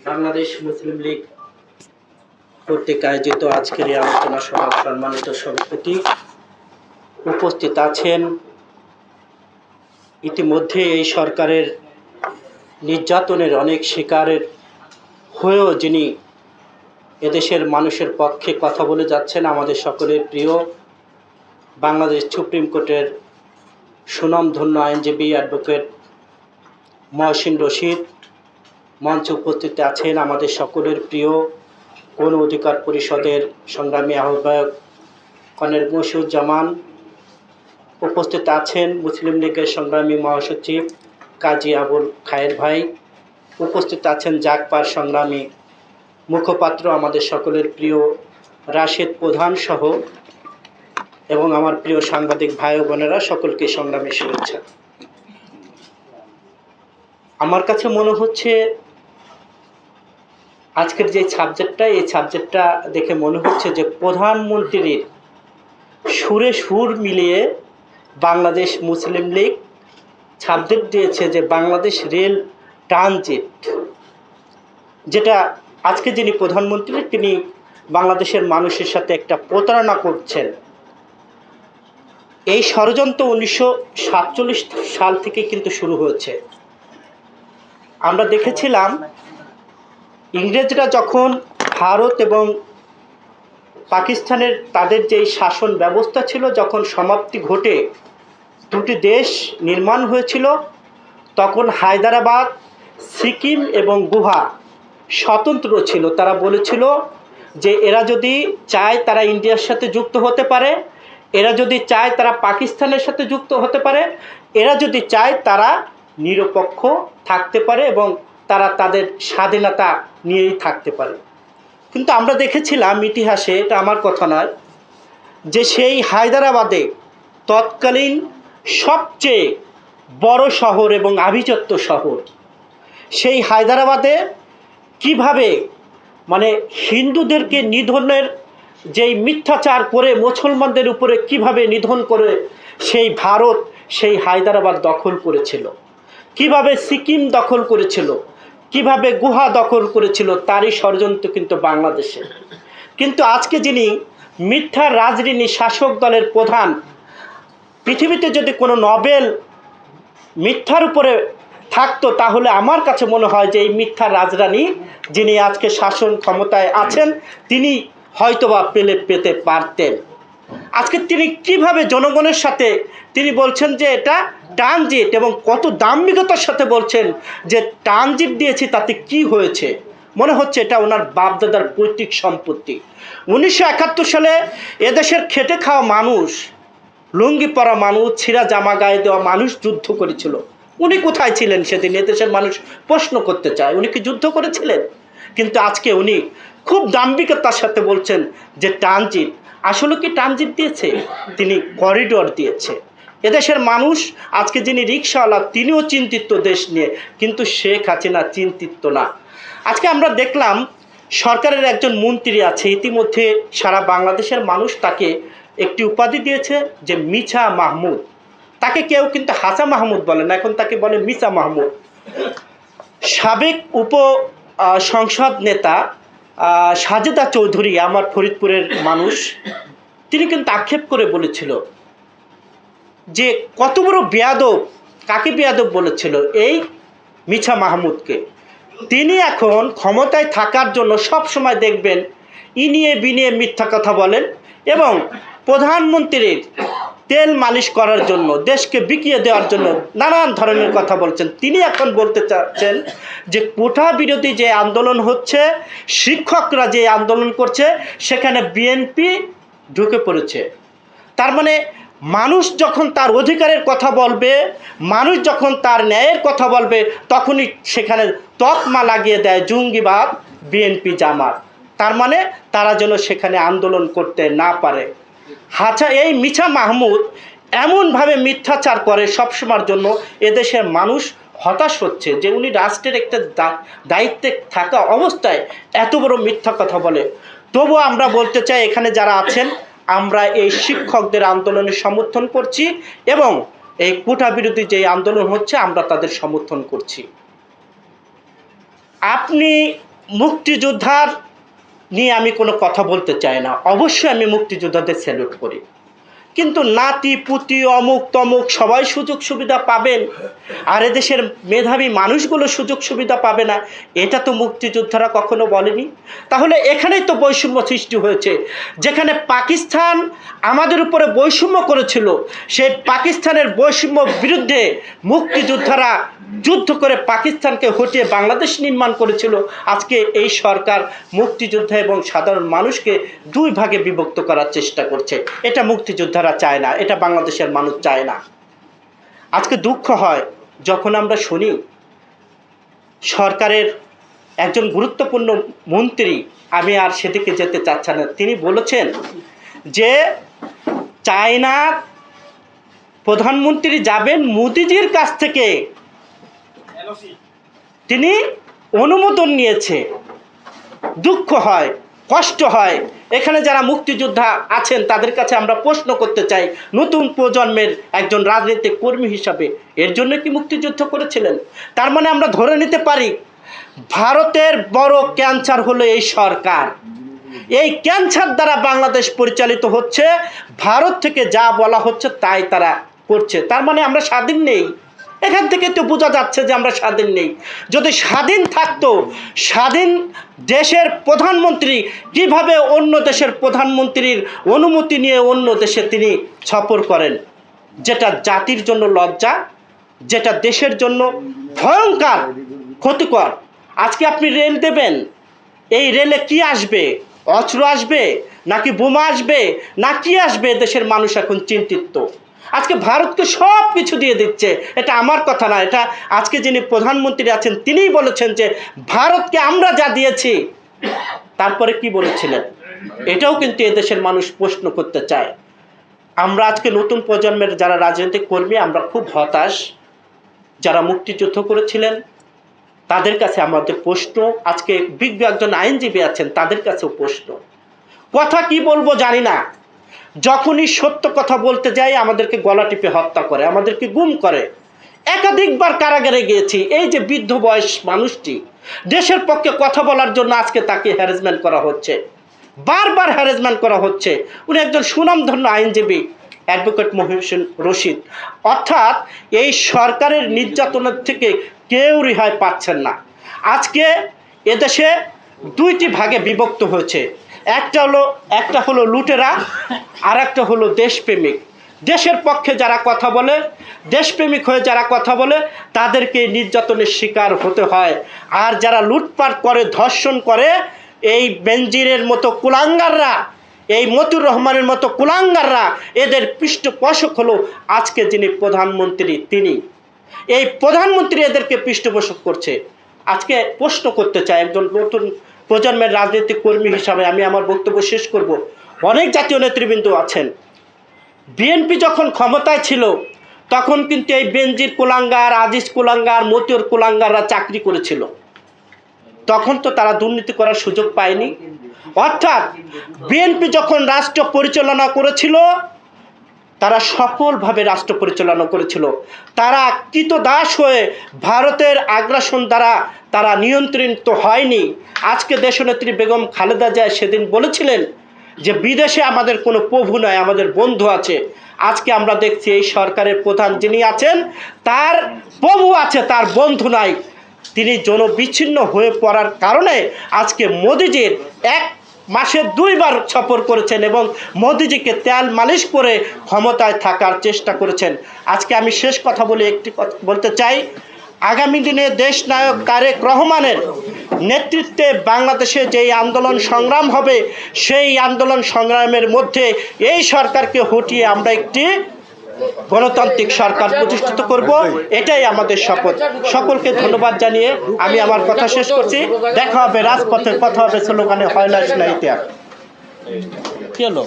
বাংলাদেশ মুসলিম লীগ কর্তৃক আয়োজিত আজকের এই আলোচনা সভা সম্মানিত সভাপতি উপস্থিত আছেন। ইতিমধ্যে এই সরকারের নির্যাতনের অনেক শিকারের হয়েও যিনি এদেশের মানুষের পক্ষে কথা বলে যাচ্ছেন, আমাদের সকলের প্রিয় বাংলাদেশ সুপ্রিম কোর্টের সুনামধন্য আইনজীবী, অ্যাডভোকেট মহসিন রশিদ, মঞ্চে উপস্থিত আছেন আমাদের সকলের প্রিয় গণ অধিকার পরিষদের সংগ্রামী আহ্বায়ক কনের মশিউজ্জামান। উপস্থিত আছেন মুসলিম লীগের সংগ্রামী মহাসচিব কাজী আবুল খায়ের ভাই। উপস্থিত আছেন জাকপার সংগ্রামী মুখপাত্র আমাদের সকলের প্রিয় রাশেদ প্রধান সহ এবং আমার প্রিয় সাংবাদিক ভাই বোনেরা সকলকে সংগ্রামী শুভেচ্ছা। আমার কাছে মনে হচ্ছে আজকের যে সাবজেক্টটা এই সাবজেক্টটা দেখে মনে হচ্ছে যে প্রধানমন্ত্রীর সুরে সুর মিলিয়ে বাংলাদেশ মুসলিম লীগ সাবজেক্ট দিয়েছে যে বাংলাদেশ রেল ট্রানজিট যেটা আজকে যিনি প্রধানমন্ত্রী, তিনি বাংলাদেশের মানুষের সাথে একটা প্রতারণা করছেন। এই ষড়যন্ত্র উনিশশো সাতচল্লিশ সাল থেকে কিন্তু শুরু হয়েছে। আমরা দেখেছিলাম ইংরেজরা যখন ভারত এবং পাকিস্তানের তাদের যেই শাসন ব্যবস্থা ছিল, যখন সমাপ্তি ঘটে, দুটি দেশ নির্মাণ হয়েছিল, তখন হায়দ্রাবাদ, সিকিম এবং গুহা স্বতন্ত্র ছিল। তারা বলেছিল যে এরা যদি চায় তারা ইন্ডিয়ার সাথে যুক্ত হতে পারে, এরা যদি চায় তারা পাকিস্তানের সাথে যুক্ত হতে পারে, এরা যদি চায় তারা নিরপেক্ষ থাকতে পারে এবং তারা তাদের স্বাধীনতা নিয়েই থাকতে পারে। কিন্তু আমরা দেখেছিলাম ইতিহাসে, এটা আমার কথা নয়, যে সেই হায়দ্রাবাদে তৎকালীন সবচেয়ে বড় শহর এবং আভিজাত্য শহর, সেই হায়দ্রাবাদে কীভাবে মানে হিন্দুদেরকে নিধনের যেই মিথ্যাচার করে মুসলমানদের উপরে কীভাবে নিধন করে সেই ভারত সেই হায়দ্রাবাদ দখল করেছিল। কীভাবে সিকিম দখল করেছিল, কীভাবে গুহা দখল করেছিল, তারই ষড়যন্ত্র কিন্তু বাংলাদেশে। কিন্তু আজকে যিনি মিথ্যা রাজনীতি শাসক দলের প্রধান, পৃথিবীতে যদি কোনো নবেল মিথ্যার উপরে থাকতো, তাহলে আমার কাছে মনে হয় যে এই মিথ্যা রাজরানী যিনি আজকে শাসন ক্ষমতায় আছেন, তিনি হয়তোবা পেলে পেতে পারতেন। আজকে তিনি কীভাবে জনগণের সাথে তিনি বলছেন যে এটা ট্রানজিট এবং কত দাম্ভিকতার সাথে বলছেন যে ট্রানজিট দিয়েছি তাতে কি হয়েছে? মনে হচ্ছে এটা ওনার বাপদাদার পৈতৃক সম্পত্তি। উনিশশো একাত্তর সালে এদেশের খেটে খাওয়া মানুষ, লুঙ্গি পরা মানুষ, ছিঁড়া জামা গায়ে দেওয়া মানুষ যুদ্ধ করেছিল। উনি কোথায় ছিলেন সেদিন? এদেশের মানুষ প্রশ্ন করতে চায়, উনি কি যুদ্ধ করেছিলেন? কিন্তু আজকে উনি খুব দাম্ভিকতার সাথে বলছেন যে ট্রানজিট আসলে কি ট্রানজিট দিয়েছে? তিনি করিডোর দিয়েছে। এদেশের মানুষ, আজকে যিনি রিক্সাওয়ালা তিনিও চিন্তিত দেশ নিয়ে। কিন্তু শেখ হাসিনা চিন্তিত না। আজকে আমরা দেখলাম, সরকারের একজন মন্ত্রী আছে, ইতিমধ্যে সারা বাংলাদেশের মানুষ তাকে একটি উপাধি দিয়েছে যে মিছা মাহমুদ। তাকে কেউ কিন্তু হাসা মাহমুদ বলে না, এখন তাকে বলে মিছা মাহমুদ। সাবেক উপ সংসদ নেতা সাজেদা চৌধুরী, আমার ফরিদপুরের মানুষ, তিনি কিন্তু আক্ষেপ করে বলেছিল যে কত বড় বেয়াদব, কাকে বেয়াদব বলেছিল? এই মিছা মাহমুদকে। তিনি এখন ক্ষমতায় থাকার জন্য সব সময় দেখবেন, ইনিয়ে বিনিয়ে মিথ্যা কথা বলেন এবং প্রধানমন্ত্রীর তেল মালিশ করার জন্য, দেশকে বিকিয়ে দেওয়ার জন্য নানান ধরনের কথা বলছেন। তিনি এখন বলতে চাচ্ছেন যে কোঠা বিরোধী যে আন্দোলন হচ্ছে, শিক্ষকরা যে আন্দোলন করছে, সেখানে বিএনপি ঢুকে পড়েছে। তার মানে মানুষ যখন তার অধিকারের কথা বলবে, মানুষ যখন তার ন্যায়ের কথা বলবে, তখনই সেখানে তকমা লাগিয়ে দেয় জঙ্গিবাদ, বিএনপি জামাত। তার মানে তারা যেন সেখানে আন্দোলন করতে না পারে। হাছা এই মিছা মাহমুদ এমনভাবে মিথ্যাচার করে সবসময়ের জন্য এদেশের মানুষ হতাশ হচ্ছে যে উনি রাষ্ট্রের একটা দায়িত্বে থাকা অবস্থায় এত বড় মিথ্যা কথা বলে। তবুও আমরা বলতে চাই, এখানে যারা আছেন, আমরা এই শিক্ষকদের আন্দোলনে সমর্থন করছি এবং এই কোটা বিরোধী যে আন্দোলন হচ্ছে, আমরা তাদের সমর্থন করছি। আপনি মুক্তিযোদ্ধার নিয়ে আমি কোনো কথা বলতে চাই না। অবশ্যই আমি মুক্তিযোদ্ধাদের স্যালুট করি। কিন্তু নাতি, পুতি, অমুক, তমুক সবাই সুযোগ সুবিধা পাবেন। আর দেশের মেধাবী মানুষগুলো সুযোগ সুবিধা পাবে না। এটা তো মুক্তিযোদ্ধারা কখনো বলেনি। তাহলে এখানেই তো বৈষম্য সৃষ্টি হয়েছে। যেখানে পাকিস্তান আমাদের উপরে বৈষম্য করেছিল, সেই পাকিস্তানের বৈষম্য বিরুদ্ধে মুক্তিযোদ্ধারা যুদ্ধ করে পাকিস্তানকে হটিয়ে বাংলাদেশ নির্মাণ করেছিল। আজকে এই সরকার মুক্তিযোদ্ধা এবং সাধারণ মানুষকে দুই ভাগে বিভক্ত করার চেষ্টা করছে। এটা মুক্তিযোদ্ধারা চায় না, এটা বাংলাদেশের মানুষ চায় না। আজকে দুঃখ হয় যখন আমরা শুনি সরকারের একজন গুরুত্বপূর্ণ মন্ত্রী, আমি আর সেদিকে যেতে চাচ্ছি না, তিনি বলেছেন যে চায়না প্রধানমন্ত্রী যাবেন মোদিজির কাছ থেকে। তিনি অনুমোদন নিয়েছে। দুঃখ হয়। কষ্ট হয়। এখানে যারা মুক্তিযোদ্ধা আছেন, তাদের কাছে আমরা প্রশ্ন করতে চাই, নতুন প্রজন্মের একজন রাজনৈতিক কর্মী হিসাবে এর জন্য কি মুক্তিযুদ্ধ করেছিলেন? তার মানে আমরা ধরে নিতে পারি, ভারতের বড় ক্যান্সার হলো এই সরকার। এই ক্যান্সার দ্বারা বাংলাদেশ পরিচালিত হচ্ছে, ভারত থেকে যা বলা হচ্ছে তাই তারা করছে। তার মানে আমরা স্বাধীন নেই। এখান থেকে তো বোঝা যাচ্ছে যে আমরা স্বাধীন নেই। যদি স্বাধীন থাকতো, স্বাধীন দেশের প্রধানমন্ত্রী কীভাবে অন্য দেশের প্রধানমন্ত্রীর অনুমতি নিয়ে অন্য দেশে তিনি সফর করেন? যেটা জাতির জন্য লজ্জা, যেটা দেশের জন্য ভয়ঙ্কর, ক্ষতিকর। আজকে আপনি রেল দেবেন, এই রেলে কি আসবে? অস্ত্র আসবে, নাকি বোমা আসবে, না কি আসবে? দেশের মানুষ এখন চিন্তিত। আজকে ভারতকে সব কিছু দিয়ে দিচ্ছে। এটা আমার কথা না এটা আজকে যিনি প্রধানমন্ত্রী আছেন, তিনিই বলেছেন যে ভারতকে আমরা যা দিয়েছি, তারপরে কি বলেছিলেন? এটাও কিন্তু এদেশের মানুষ প্রশ্ন করতে চায়। আমরা আজকে নতুন প্রজন্মের যারা রাজনৈতিক কর্মী, আমরা খুব হতাশ। যারা মুক্তিযুদ্ধ করেছিলেন, তাদের কাছে আমাদের প্রশ্ন, আজকে বিজ্ঞ একজন আইনজীবী আছেন, তাদের কাছেও প্রশ্ন। কথা কি বলব জানি না। যখনই সত্য কথা বলতে যাই, আমাদেরকে গলা টিপে হত্যা করে, আমাদেরকে গুম করে। একাধিকবার কারাগারে গিয়েছি। এই যে বৃদ্ধ বয়স মানুষটি, দেশের পক্ষে কথা বলার জন্য আজকে তাকে হ্যারাসমেন্ট করা হচ্ছে। বারবার হ্যারাসমেন্ট করা হচ্ছে। উনি একজন সুনামধন্য আইনজীবী অ্যাডভোকেট মহিউসেন রশিদ। অর্থাৎ এই সরকারের নির্যাতনের থেকে কেউ রেহাই পাচ্ছেন না। আজকে এদেশে দুইটি ভাগে বিভক্ত হয়েছে। একটা হলো একটা হলো লুটেরা আর একটা হলো দেশপ্রেমিক। দেশের পক্ষে যারা কথা বলে, দেশপ্রেমিক হয়ে যারা কথা বলে, তাদেরকে নির্যাতনের শিকার হতে হয়। আর যারা লুটপাট করে, ধর্ষণ করে, এই বেঞ্জিরের মতো কুলাঙ্গাররা, এই মতুর রহমানের মতো কুলাঙ্গাররা, এদের পৃষ্ঠপোষক হলো আজকে যিনি প্রধানমন্ত্রী, তিনি। এই প্রধানমন্ত্রী এদেরকে পৃষ্ঠপোষক করছে। আজকে প্রশ্ন করতে চায় একজন নতুন প্রজন্মের রাজনৈতিক কর্মী হিসাবে আমি আমার বক্তব্য শেষ করব। অনেক জাতীয় নেতৃবৃন্দ আছেন। বিএনপি যখন ক্ষমতায় ছিল, তখন কিন্তু এই বেনজির কুলাঙ্গার, আজিজ কুলাঙ্গার, মতিউর কুলাঙ্গাররা চাকরি করেছিল। তখন তো তারা দুর্নীতি করার সুযোগ পায়নি। অর্থাৎ বিএনপি যখন রাষ্ট্র পরিচালনা করেছিল তারা সফলভাবে রাষ্ট্র পরিচালনা করেছিল। তারা কৃতদাস হয়ে ভারতের আগ্রাসন দ্বারা তারা নিয়ন্ত্রিত হয়নি। আজকে দেশনেত্রী বেগম খালেদা জিয়া সেদিন বলেছিলেন যে, বিদেশে আমাদের কোনো প্রভু নয় আমাদের বন্ধু আছে। আজকে আমরা দেখছি এই সরকারের প্রধান যিনি আছেন, তার প্রভু আছে, তার বন্ধু নাই। তিনি জনবিচ্ছিন্ন হয়ে পড়ার কারণে আজকে মোদিজির এক মাসে দুইবার সফর করেছেন এবং মোদিজিকে তেল মালিশ করে ক্ষমতায় থাকার চেষ্টা করেছেন। আজকে আমি শেষ কথা বলে একটি বলতে চাই। আগামী দিনে দেশ নায়ক তারেক রহমানের নেতৃত্বে বাংলাদেশে যেই আন্দোলন সংগ্রাম হবে, সেই আন্দোলন সংগ্রামের মধ্যে এই সরকারকে হটিয়ে আমরা একটি গণতান্ত্রিক সরকার প্রতিষ্ঠিত করব, এটাই আমাদের শপথ। সকলকে ধন্যবাদ জানিয়ে আমি আমার কথা শেষ করছি। দেখা হবে রাজপথে কথা হবে, স্লোগানে হয় না ইতিহাস। কি হলো?